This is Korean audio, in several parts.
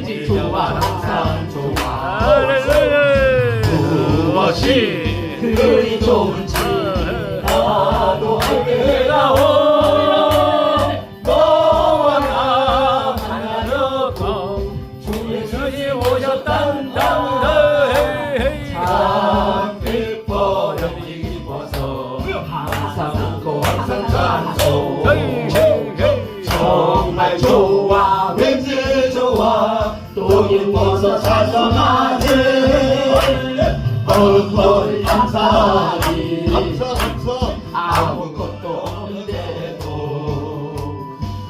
왠지 좋아 항상 좋아 무엇이 그리 좋은지 나도 알게 해다오. 너와 나 하나로 주의 주님 오셨단다 얼굴 감사하니. 아무것도 없는데도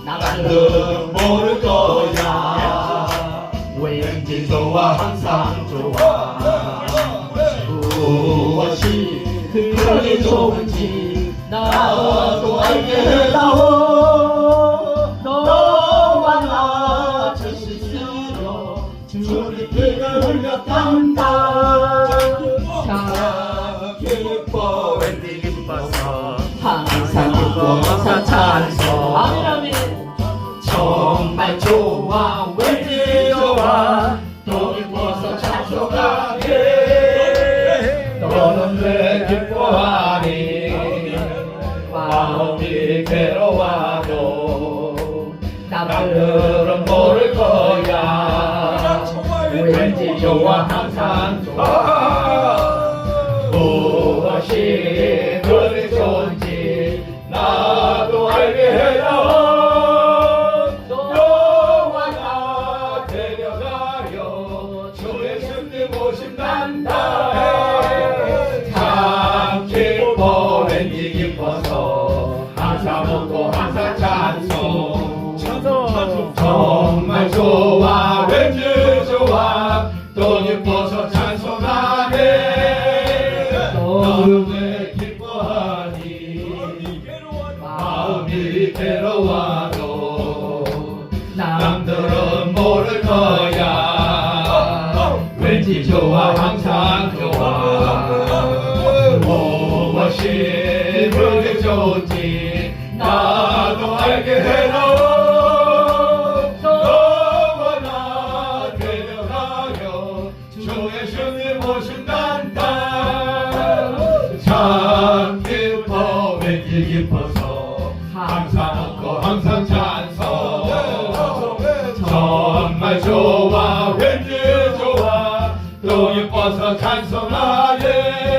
나는 모를 거야. 왠지 좋아 항상 좋아. 무엇이 그렇게 좋은지 나도 알게 해다오 주의 피를 흘렸단다. 참 기뻐 왠지 기뻐서? 항상 기뻐 항상 찬송. 아멘 아멘. 정말 좋아 왠지 좋아. 또 기뻐서 찬송하게. 너는 왜 기뻐하니 마음이 괴로워도 남들은 모를 좋아 항상 좋아. 무엇이 그리 좋은지 나도 알게 해라. 너와 나 데려가려 주의 주님 오신단다. 참 기뻐 왠지 기뻐서 항상 웃고 항상 찬송. 정말 왜 기뻐하니 마음이 괴로워도 남들은 모를 거야. 왠지 좋아 항상 좋아. 무엇이 그리 좋은지 나도 알게 해라 나는 그 법에 길 깊어서 항상 얻고 항상 찬성 정말 좋아 왠지 좋아. 또 예뻐서 찬성하네.